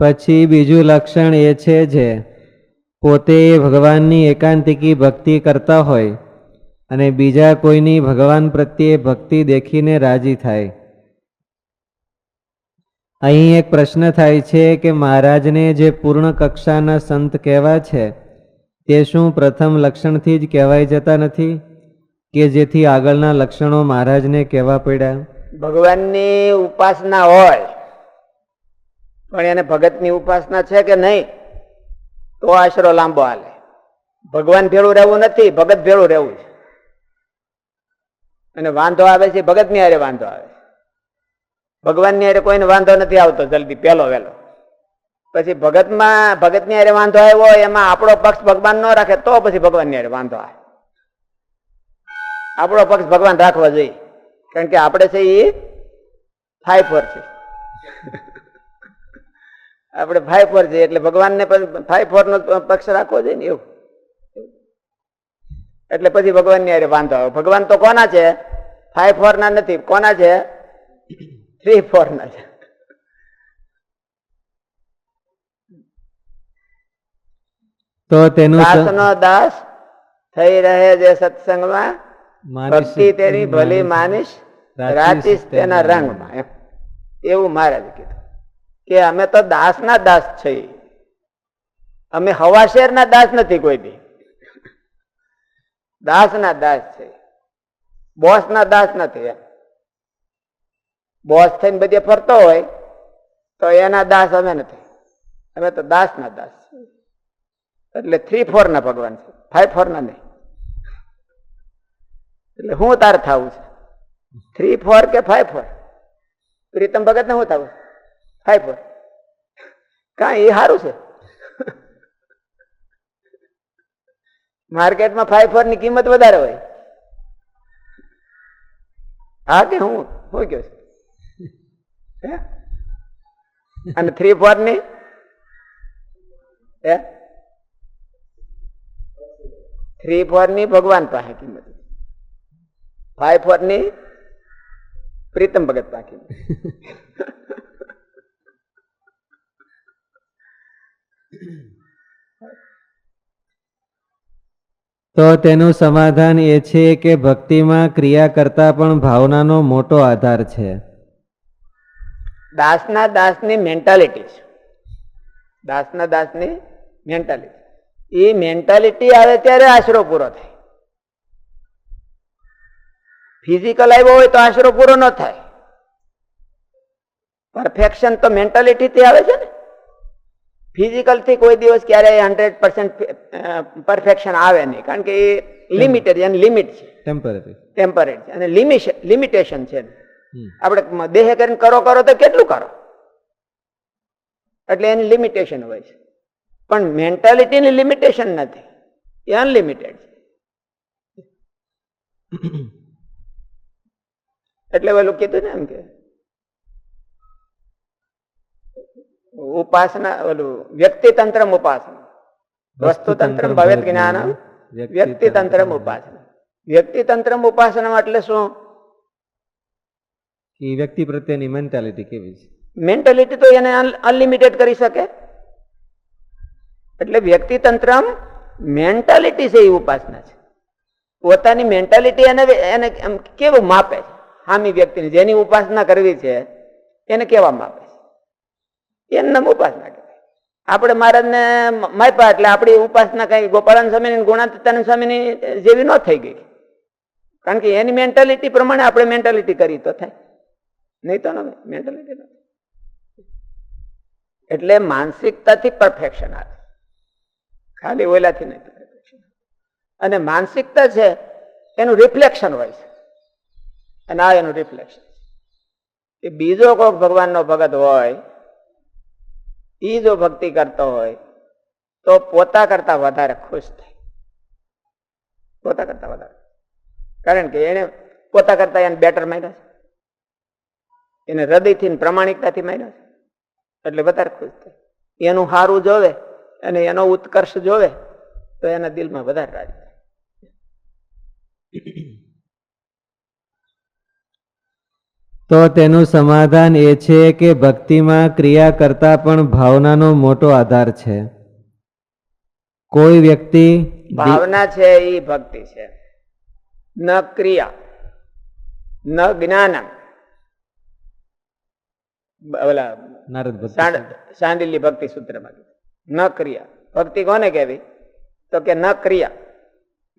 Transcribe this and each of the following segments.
પછી બીજું લક્ષણ એ છે જે પોતે ભગવાનની એકાંતિકી ભક્તિ કરતા હોય અને બીજા કોઈની ભગવાન પ્રત્યે ભક્તિ દેખીને રાજી થાય. અહીં એક પ્રશ્ન થાય છે કે મહારાજને જે પૂર્ણ કક્ષાના સંત કહેવા છે, તે શું પ્રથમ લક્ષણથી જ કહેવાય જતા નથી કે જેથી આગળના લક્ષણો મહારાજને કહેવા પડ્યા? ભગવાનની ઉપાસના હોય પણ એને ભગતની ઉપાસના છે કે નહીં? તો આશરો લાંબો હાલે. ભગવાન ભેળું રહેવું નથી, ભગત ભેળું રહેવું છે. અને વાંધો આવે છે, ભગતની હારે વાંધો આવે છે. ભગવાનની હારે કોઈને વાંધો નથી આવતો જલ્દી, પહેલો વહેલો. પછી ભગતમાં, ભગતની હારે વાંધો આવ્યો એમાં આપણો પક્ષ ભગવાન ન રાખે, તો પછી ભગવાનની હારે વાંધો આવે. આપણો પક્ષ ભગવાન રાખવા જોઈએ. કારણ કે આપણે છે એ ફાઈફર છે. આપણે ફાઈવ ફોર છે એટલે ભગવાનને ફાઈવ ફોર નો પક્ષ રાખવો જોઈએ ને એવું. એટલે પછી ભગવાનની અરે વાંધો આવે. ભગવાન તો કોના છે? ફાઈવ ફોર ના નથી. કોના છે? થ્રી ફોર ના છે. તો તેનું સ- દાસ થઈ રહે જે સત્સંગમાં. ભક્તિ તેની ભલી માનીશ રાચીશ તેના રંગમાં. એવું મહારાજ કીધું. કે અમે તો દાસના દાસ છીએ અમે હવાશેરના દાસ નથી કોઈ બી. દાસના દાસ છે. બોસના દાસ નથી બોસ થઈને બધે ફરતો હોય તો એના દાસ અમે નથી. અમે તો દાસના દાસ એટલે થ્રી ફોર ના ભગવાન છે. ફાઈવ ફોર ના નહીં. એટલે હું તાર થવું છે. થ્રી ફોર કે ફાઈવ ફોર પ્રીતમ ભગત ને શું થવું ફાઈવ ફોર કાંઈ, એ સારું છે. માર્કેટમાં ફાઈવ ફોરની કિંમત વધારે હોય. હા કે હું શું કયો છે? અને થ્રી ફોરની હે? થ્રી ફોરની ભગવાન પાસે કિંમત. ફાઈવ ફોરની પ્રીતમ ભગત પાસે કિંમત. તો તેનું સમાધાન એ છે કે ભક્તિમાં ક્રિયા કરતા પણ ભાવનાનો મોટો આધાર છે. દાસના દાસની મેન્ટાલિટી છે. દાસના દાસની મેન્ટાલિટી એ મેન્ટાલિટી આવે ત્યારે આશરો પૂરો થાય. ફિઝિકલ આવ્યો હોય તો આશરો પૂરો ન થાય. પરફેક્શન તો મેન્ટાલિટીથી આવે છે ને? ફિઝિકલથી કોઈ દિવસ ક્યારેય હંડ્રેડ પર્સન્ટ પરફેક્શન આવે નહીં. કારણ કે એ લિમિટેડ એની લિમિટ છે. ટેમ્પરરી ટેમ્પરરી છે. અને લિમિટેશન છે. આપણે દેહ કરીને કરો કરો તો કેટલું કરો? એટલે એની લિમિટેશન હોય છે. પણ મેન્ટાલિટીની લિમિટેશન નથી. એ અનલિમિટેડ છે. એટલે પેલું કીધું ને એમ કે ઉપાસના ઓલું વ્યક્તિ તંત્ર ઉપાસના. વસ્તુ તંત્ર ભવેત જ્ઞાન વ્યક્તિ તંત્ર ઉપાસના. વ્યક્તિ તંત્ર ઉપાસના એટલે શું? એ વ્યક્તિ પ્રત્યેની મેન્ટાલિટી કેવી છે? મેન્ટાલિટી તો એને અનલિમિટેડ કરી શકે. એટલે વ્યક્તિ તંત્ર મેન્ટાલિટી છે એ ઉપાસના છે. પોતાની મેન્ટાલિટી એને એને કેવું માપે છે? હામી વ્યક્તિને જેની ઉપાસના કરવી છે એને કેવા માપે? એને ઉપાસના કહેવાય આપણે મહારાજને માપ્યા એટલે આપણી ઉપાસના કઈ ગોપાલન સ્વામીની ગુણાતીતાનંદ સ્વામીની જેવી ન થઈ ગઈ. કારણ કે એની મેન્ટાલિટી પ્રમાણે આપણે મેન્ટાલિટી કરી તો થાય. નહીં તો મેન્ટાલિટી એટલે માનસિકતાથી પરફેક્શન આવે. ખાલી ઓલાથી નહીં. અને માનસિકતા છે, એનું રિફ્લેક્શન હોય છે. અને આ એનું રિફ્લેક્શન એ બીજો કોઈક ભગવાનનો ભગત હોય એ જો ભક્તિ કરતો હોય, તો પોતા કરતા વધારે ખુશ થાય. પોતા કરતા વધારે. કારણ કે એને પોતા કરતા એને બેટર માર્યા છે. એને હૃદયથી પ્રમાણિકતાથી માર્યા છે. એટલે વધારે ખુશ થાય. એનું સારું જોવે અને એનો ઉત્કર્ષ જોવે, તો એના દિલમાં વધારે રાજી થાય. તો તેનું સમાધાન એ છે કે ભક્તિમાં ક્રિયા કરતા પણ ભાવનાનો મોટો આધાર છે. કોઈ વ્યક્તિ ભાવના છે એ ભક્તિ છે. ન ક્રિયા ન જ્ઞાનમ. બ- ઓલા નારદ ભક્તિ ભક્તિ સૂત્રમાં ન ક્રિયા. ભક્તિ કોને કહેવી? તો કે ન ક્રિયા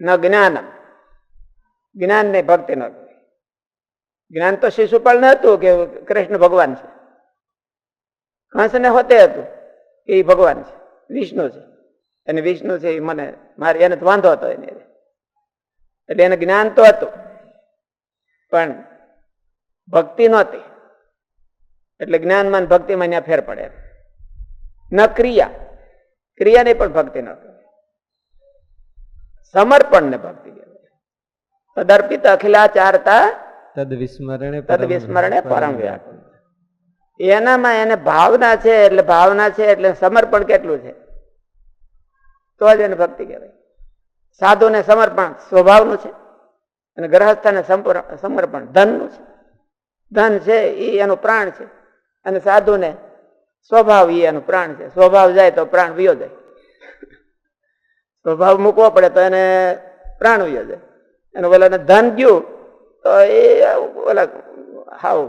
ન જ્ઞાનમ. જ્ઞાન ને ભક્તિ ન કહેવી જ્ઞાન તો શિશુપાલ ને હતું કે કૃષ્ણ ભગવાન છે. કંસને હોતે હતું કે એ ભગવાન છે, વિષ્ણુ છે. અને વિષ્ણુ છે એ મને મારે એને વાંધો હતો એને. એટલે એને જ્ઞાન તો હતું. પણ ભક્તિ નહોતી. એટલે જ્ઞાનમાં ભક્તિમાં ત્યાં ફેર પડે ન ક્રિયા. ક્રિયાને પણ ભક્તિ ન કહેવાય સમર્પણ ને ભક્તિ કહેવાય. તદર્પિત અખિલાચારતા તદ વિસ્મરણે તદ વિસ્મરણે પરમ વ્યાકુળ. એનામાં એને ભાવના છે એટલે ભાવના છે એટલે સમર્પણ કેટલું છે? તો જ એને ભક્તિ કહેવાય. સાધુને સમર્પણ સ્વભાવનું છે અને ગ્રહસ્થને સમર્પણ ધનનું છે. ધન છે એ એનું પ્રાણ છે. અને સાધુને સ્વભાવ એ એનું પ્રાણ છે. સ્વભાવ જાય તો પ્રાણ વિયો જાય. સ્વભાવ મૂકવો પડે તો એને પ્રાણ વિયો જાય. અને ઓલાને ધન ગયું તો એ ઓલા હાવ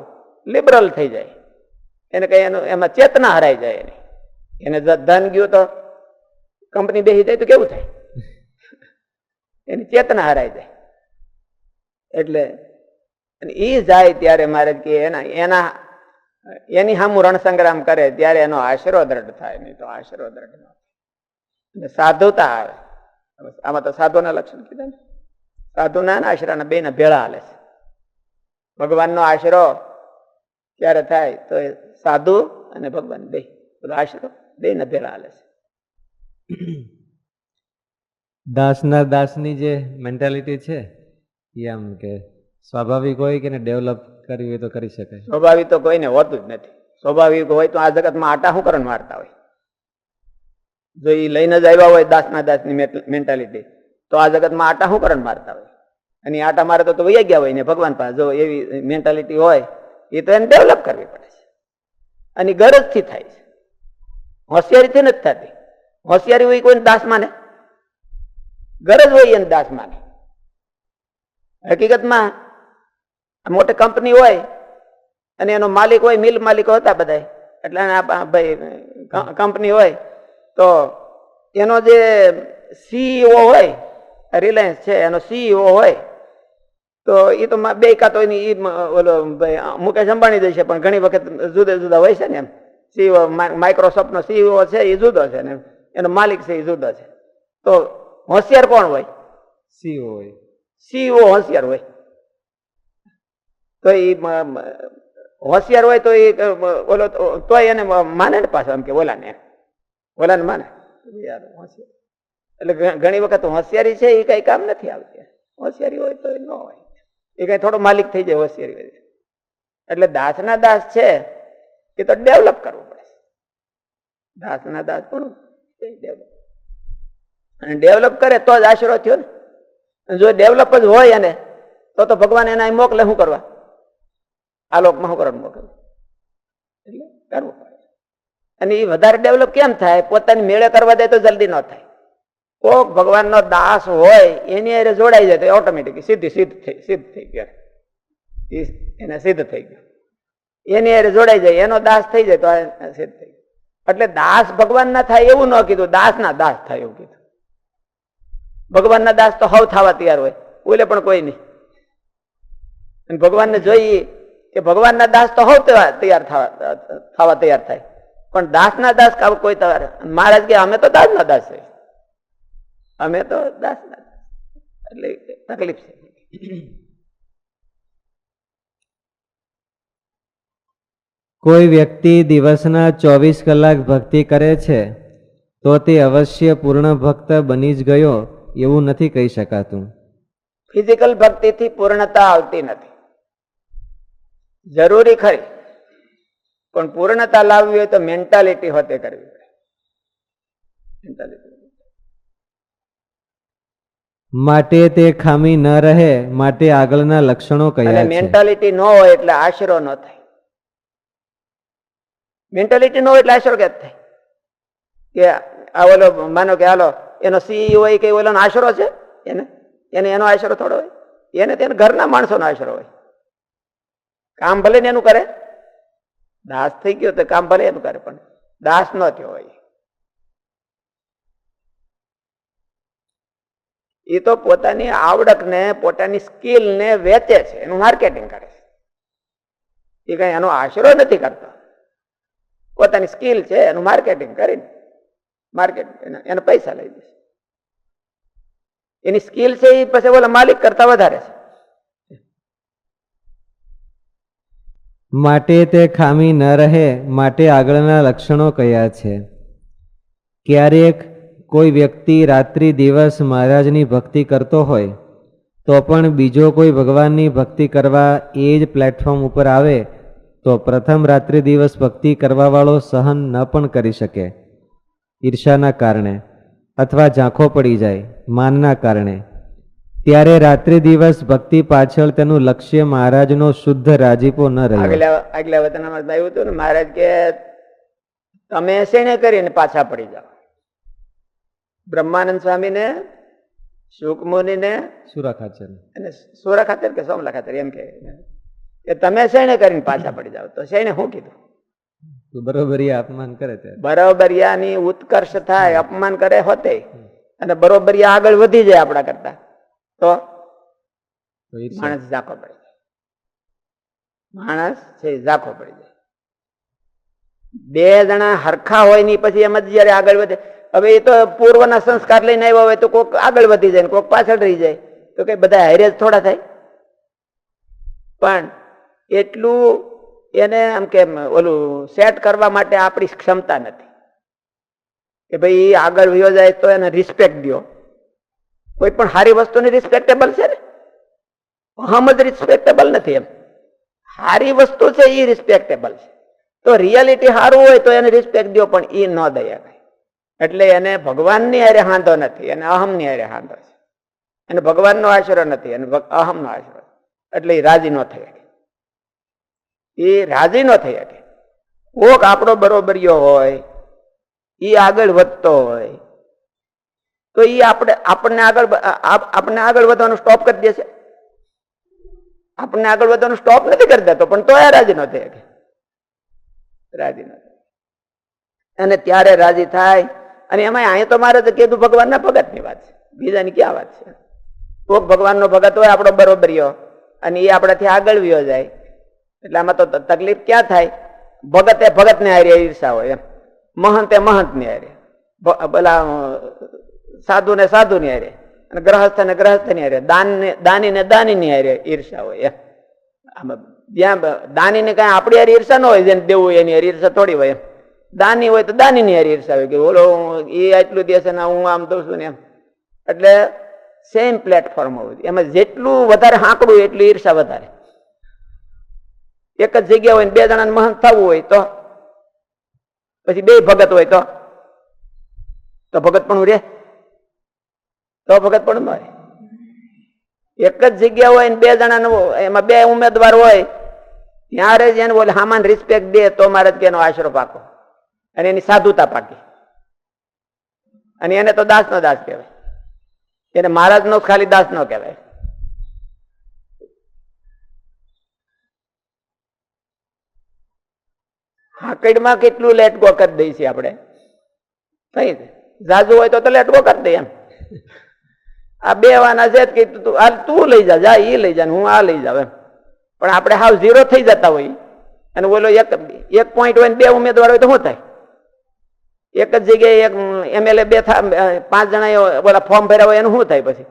લિબરલ થઈ જાય. એને કઈ એનું, એમાં ચેતના હરાઈ જાય એની. એને ધન ગયું તો કંપની બેસી જાય તો કેવું થાય? એની ચેતના હરાઈ જાય. એટલે, અને એ જાય ત્યારે મારે કે એના એના, એની સામુ રણસંગ્રામ કરે ત્યારે એનો આશરો દ્રઢ થાય, નહીં તો આશરો દ્રઢ ન થાય. સાધુતા આવે. આમાં તો સાધુના લક્ષણ કીધા ને. સાધુના આશરાના બે ભેળા હાલે છે. ભગવાનનો આશરો ક્યારે થાય તો એ સાધુ અને ભગવાન બે. આશરો બે ને ભેળા હાલે છે. દાસના દાસની જે મેન્ટાલિટી છે એ આમ કે સ્વાભાવિક હોય કે ડેવલપ કરવી હોય તો કરી શકાય. સ્વાભાવિક તો કોઈને હોતું જ નથી. સ્વાભાવિક હોય તો આ જગતમાં આટા શું કરણ મારતા હોય? જો એ લઈને જ આવ્યા હોય દાસના દાસની મેન્ટાલિટી તો આ જગતમાં આટા શું કરણ મારતા હોય? અને આટા મારે તો વૈયા ગયા હોય ને ભગવાન પાસે. જો એવી મેન્ટાલિટી હોય, એ તો એને ડેવલપ કરવી પડે છે. અને ગરજથી થાય છે. હોશિયારીથી નથી થતી. હોશિયારી હોય કોઈને દાસ માને? ગરજ હોય એને દાસ માને. હકીકતમાં મોટી કંપની હોય અને એનો માલિક હોય, મિલ માલિકો હતા બધા એટલે ભાઈ કંપની હોય, તો એનો જે સીઈઓ હોય રિલાયન્સ છે, એનો સીઈઓ હોય તો એ તો બે કાં તો એની ઓલો ભાઈ મુકેશ અંબાણી દેશે પણ ઘણી વખત જુદા જુદા હોય છે ને એમ. સીઓ માઇક્રોસોફ્ટ નો સીઈઓ છે એ જુદો છે ને એનો માલિક છે એ જુદો છે. તો હોશિયાર કોણ હોય? સીઓ હોય. સીઓ હોશિયાર હોય. તો એ હોશિયાર હોય તો એ ઓલો તો- તોય એને માને ને પાછો એમ કે ઓલાને ઓલાને માને. યાર હોશિયાર. એટલે ઘણી વખત હોશિયારી છે એ કઈ કામ નથી આવતી. હોશિયારી હોય તો એ ન હોય. એ કઈ થોડો માલિક થઈ જાય હોશિયારી હોય એટલે દાસના દાસ છે એ તો ડેવલપ કરવું પડે દાસના દાસ પણ અને ડેવલપ કરે તો જ આશરો થયો ને. જો ડેવલપ જ હોય એને, તો તો ભગવાન એના મોકલે, શું કરવા? આ લોકમાં શું કરવાનું મોકલે? એટલે કરવું પડે. અને એ વધારે ડેવલપ કેમ થાય? પોતાની મેળે કરવા દે તો જલ્દી ન થાય. કોક ભગવાનનો દાસ હોય, એની અરે જોડાઈ જાય તો ઓટોમેટિક સીધી સિદ્ધ થઈ સિદ્ધ થઈ ગયો. એને સિદ્ધ થઈ ગયો. એની અરે જોડાઈ જાય, એનો દાસ થઈ જાય તો સિદ્ધ થઈ ગયો. એટલે દાસ ભગવાન ના થાય એવું ન કીધું દાસ ના દાસ થાય એવું કીધું. ભગવાનના દાસ તો હવ થવા તૈયાર હોય, ઓલે પણ કોઈ નહીં. ભગવાનને જોઈએ કે ભગવાનના દાસ તો હવ તૈયાર થવા તૈયાર થાય. પણ દાસના દાસ કોઈ તૈયાર મહારાજ કે, અમે તો દાસના દાસ છે અમે તો દાસ એટલે તકલીફ છે. કોઈ વ્યક્તિ દિવસના ચોવીસ કલાક ભક્તિ કરે છે તો તે અવશ્ય પૂર્ણ ભક્ત બની જ ગયો એવું નથી કહી શકાતું. ફિઝિકલ ભક્તિથી પૂર્ણતા આવતી નથી. જરૂરી ખરી. પણ પૂર્ણતા લાવવી હોય તો મેન્ટાલિટી હોતે કરવી પડે. મેન્ટાલિટી માટે તે ખામી ન રહે માટે આગળના લક્ષણો કયા છે? મેન્ટાલિટી ન હોય એટલે આશરો ન થાય. મેન્ટાલિટી ન હોય એટલે આશરો ક્યાં થાય? કે આ ઓલો માનો કે હાલો એનો સી હોય કે ઓલો આશરો છે એને? એને એનો આશરો થોડો હોય. એને તેને ઘરના માણસોનો આશરો હોય. કામ ભલે ને એનું કરે. દાસ થઈ ગયો તો કામ ભલે એનું કરે પણ દાસ ન થયો હોય. એ તો પોતાની આવડતને પોતાની સ્કિલને વેચે છે. એનું માર્કેટિંગ કરે છે. એ કઈ એનો આશરો નથી કરતો. પોતાની સ્કિલ છે, એનું માર્કેટિંગ કરીને માર્કેટ, એને પૈસા લઈ દે એની સ્કિલ છે એ પછી બોલે માલિક કરતા વધારે છે. માટે તે ખામી ન રહે, માટે આગળના લક્ષણો કયા છે? ક્યારેક કોઈ વ્યક્તિ રાત્રિ દિવસ મહારાજની ભક્તિ કરતો હોય, તો પણ બીજો કોઈ ભગવાનની ભક્તિ કરવા એ જ પ્લેટફોર્મ ઉપર આવે, તો પ્રથમ રાત્રિ દિવસ ભક્તિ કરવાવાળો સહન ન પણ કરી શકે. ઈર્ષાના કારણે અથવા ઝાંખો પડી જાય, માનના કારણે. ત્યારે રાત્રિ દિવસ ભક્તિ પાછળ તેનું લક્ષ્ય મહારાજનો શુદ્ધ રાજીપો ન રહ્યો. આગલા વતનમાં આવ્યું હતું ને, મહારાજ કે, તમે શેને કરીને પાછા પડી જાઓ? બ્રહ્માનંદ સ્વામીને શુકમુનિને સુરા ખાચર અને સોરા ખાતર કે સોમલા ખાતર એમ કે. કે તમે શેને કરીને પાછા પડી જાઓ? તો શેને શું કીધું? અપમાન કરે બરોબરિયાની ઉત્કર્ષ થાય અપમાન કરે હોતે. અને બરોબરિયા આગળ વધી જાય આપણા કરતા. તો માણસ ઝાંખો પડી જાય. માણસ છે ઝાંખો પડી જાય. બે જણા હરખા હોયની પછી એમ જ જયારે આગળ વધે. હવે એ તો પૂર્વના સંસ્કાર લઈને આવ્યા હોય તો કોક આગળ વધી જાય કોઈક પાછળ રહી જાય. તો કઈ બધા હારે થોડા થાય. પણ એટલું એને આમ કે ઓલું સેટ કરવા માટે આપણી ક્ષમતા નથી. કે ભાઈ આગળ વયો જાય તો એને રિસ્પેક્ટ દો કોઈ પણ સારી વસ્તુની રિસ્પેક્ટેબલ છે ને? હમ જ રિસ્પેક્ટેબલ નથી એમ. સારી વસ્તુ છે એ રિસ્પેક્ટેબલ છે. તો રિયાલિટી સારું હોય તો એને રિસ્પેક્ટ દો પણ એ ન દયા એટલે એને ભગવાનની હારે હાંધો નથી, એને અહમની હારે હાંધો છે. એને ભગવાનનો આશરો નથી અને અહમનો આશરો એટલે એ રાજી ન થઈ શકે. એ રાજી ન થઈ શકે. કોક આપણો બરોબરીયો હોય, એ આગળ વધતો હોય, તો એ આપણે, આપણને આગળ આપ- આપણને આગળ વધવાનું સ્ટોપ કરી દેશે આપણને આગળ વધવાનું સ્ટોપ નથી કરી દેતો, પણ તો રાજી ન થઈ શકે. રાજી ન. અને ત્યારે રાજી થાય અને એમાં અહીંયા તો મારે તો કીધું ભગવાનના ભગતની વાત છે. બીજાની ક્યાં વાત છે? કોક ભગવાનનો ભગત હોય આપણો બરોબરીયો અને એ આપણાથી આગળ વ્યો જાય. એટલે આમાં તો તકલીફ ક્યાં થાય? ભગતે ભગતને હારે ઈર્ષા હોય એમ. મહંતે મહંતની હારે પેલા સાધુ ને સાધુ હારે અને ગ્રહસ્થ ને ગ્રહસ્થની હારે દાનને, દાનીને દાની ને દાની ની હારે ઈર્ષા હોય એમ. આમાં જ્યાં દાનીને કાંઈ આપણી હારે ઈર્ષા ન હોય, જેને દેવું એની હારે ઈર્ષા થોડી હોય એમ. દાની હોય તો દાની ની હારે ઈર્ષા હોય કે બોલો એ આટલું દેશે ને હું આમ દઉં છું ને એમ. એટલે સેમ પ્લેટફોર્મ જોઈએ એમાં જેટલું વધારે હાંકડું એટલી ઈર્ષા વધારે. એક જ જગ્યા હોય ને બે જણાને મહંત થવું હોય તો, પછી બે ભગત હોય તો તો ભગત પણ રે તો ભગત પણ રહે એક જ જગ્યા હોય ને બે જણા એમાં બે ઉમેદવાર હોય, ત્યારે જ એને બોલે સામાન રિસ્પેક્ટ દે તો મારે જ એનો આશરો પાકો. અને એની સાધુતા પાકી. અને એને તો દાસનો દાસ કહેવાય. એને મહારાજ નો ખાલી દાસ નો કહેવાય. હાકડમાં કેટલું લેટ ગો કરી દઈએ છીએ આપણે? કઈ જાજુ હોય તો લેટગો કરી દઈએ એમ. આ બે વાના છે કે તું તું લઈ જા જા એ લઈ જા હું આ લઈ જાવ એમ. પણ આપણે હાવ ઝીરો થઈ જતા હોય. અને બોલો એક એક પોઈન્ટ હોય બે ઉમેદવાર હોય તો શું થાય? એક જ જગ્યાએ એક એમએલએ બે થા પાંચ જણા બોલા ફોર્મ ભર્યા હોય એનું શું થાય પછી?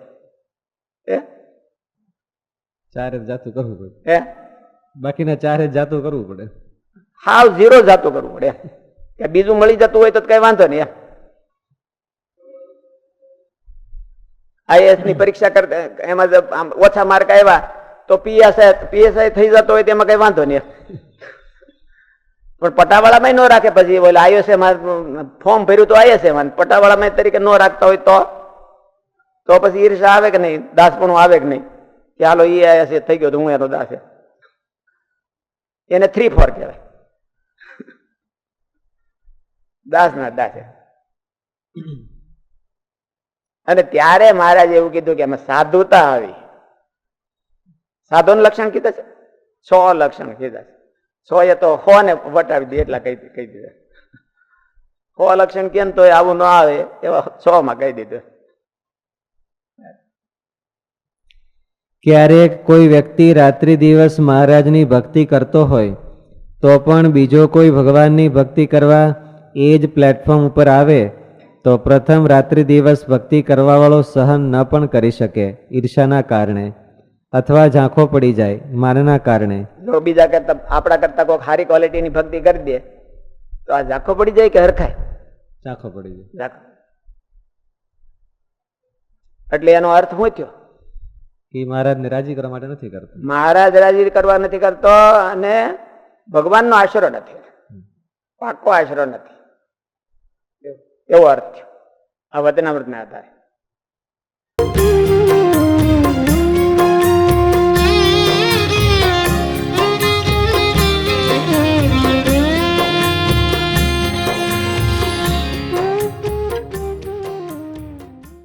ચારે જાતું કરવું પડે. હે? બાકીના ચારે જાતું કરવું પડે. હાવ ઝીરો જાતું કરવું પડે. કે બીજું મળી જતું હોય તો કઈ વાંધો નહીં આઈએસની પરીક્ષા કરતા એમાં ઓછા માર્ક આવ્યા તો પીએસઆઈ પીએસઆઈ થઈ જતો હોય તેમાં કઈ વાંધો નહીં. પણ પટાવાળામાં ન રાખે. પછી બોલે આઈએસમાં ફોર્મ ભર્યું તો આઈએસમાં પટાવાળામાં તરીકે ન રાખતા હોય તો? તો પછી ઈર્ષા આવે કે નહીં? દાસપણું આવે કે નહીં? કે હાલો એ છે, થઈ ગયો તો હું એનો દાસ. એને થ્રી ફોર કહેવાય. દાસ ના દાસે. અને ત્યારે મહારાજ એવું કીધું કે એમાં સાધુતા આવી. સાધુનું લક્ષણ કીધા છે? છ લક્ષણ કીધા છે. એ તો હો ને વટાવી દે એટલા કહી કહી દીધા હો લક્ષણ કેમ તો આવું ન આવે એવા સો માં કહી દીધું. ક્યારેક કોઈ વ્યક્તિ રાત્રિ દિવસ મહારાજની ભક્તિ કરતો હોય, તો પણ બીજો કોઈ ભગવાનની ભક્તિ કરવા એ જ પ્લેટફોર્મ ઉપર આવે, તો પ્રથમ રાત્રિ દિવસ ભક્તિ કરવાવાળો સહન ન પણ કરી શકે, ઈર્ષાના કારણે. અથવા ઝાંખો પડી જાય મારના કારણે. જો બીજા કરતા આપણા કરતા કોઈ સારી ક્વોલિટીની ભક્તિ કરી દે તો આ ઝાંખો પડી જાય કે હરખાય? ઝાંખો પડી જાય. ઝાંખો. એટલે એનો અર્થ શું થયો? એ મહારાજને રાજી કરવા માટે નથી કરતો. મહારાજ રાજી કરવા નથી કરતો અને ભગવાનનો આશરો નથી. પાકો આશરો નથી. એવો અર્થ થયો. આ વચનામૃતના આધારે.